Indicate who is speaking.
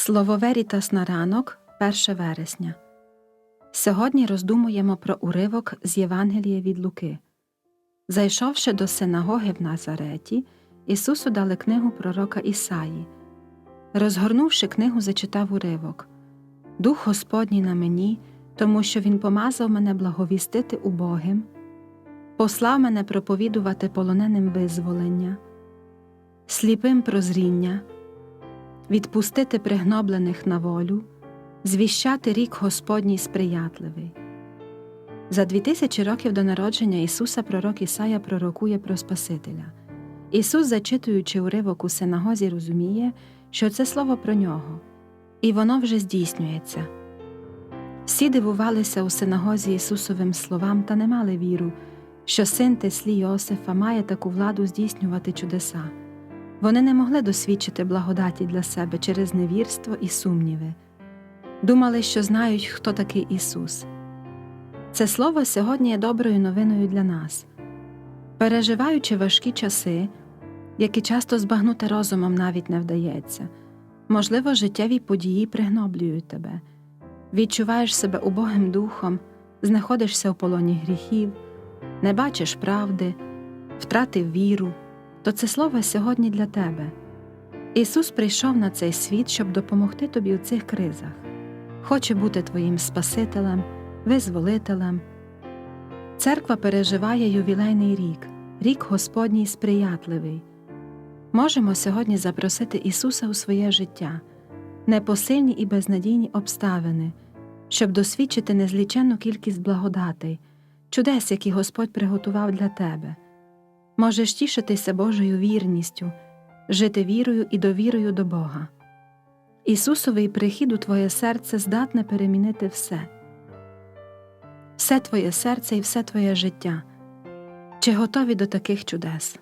Speaker 1: Слово Верітас на ранок, 1 вересня. Сьогодні роздумуємо про уривок з Євангелія від Луки. Зайшовши до синагоги в Назареті, Ісусу дали книгу пророка Ісаї. Розгорнувши книгу, зачитав уривок Дух Господній на мені, тому що Він помазав мене благовістити убогим, послав мене проповідувати полоненим визволення, сліпим прозріння відпустити пригноблених на волю, звіщати рік Господній сприятливий. За дві тисячі років до народження Ісуса пророк Ісая пророкує про Спасителя. Ісус, зачитуючи уривок у синагозі, розуміє, що це слово про нього, і воно вже здійснюється. Всі дивувалися у синагозі Ісусовим словам та не мали віру, що син Теслі Йосифа має таку владу здійснювати чудеса. Вони не могли досвідчити благодаті для себе через невірство і сумніви, думали, що знають, хто такий Ісус. Це слово сьогодні є доброю новиною для нас. Переживаючи важкі часи, які часто збагнути розумом навіть не вдається, можливо, життєві події пригноблюють тебе, відчуваєш себе убогим духом, знаходишся в полоні гріхів, не бачиш правди, втратив віру то це слово сьогодні для тебе. Ісус прийшов на цей світ, щоб допомогти тобі у цих кризах, хоче бути твоїм Спасителем, визволителем. Церква переживає ювілейний рік, рік Господній сприятливий. Можемо сьогодні запросити Ісуса у своє життя, непосильні і безнадійні обставини, щоб досвідчити незліченну кількість благодатей, чудес, які Господь приготував для тебе можеш тішитися Божою вірністю, жити вірою і довірою до Бога. Ісусовий прихід у твоє серце здатне перемінити все, все твоє серце і все твоє життя. Чи готові до таких чудес?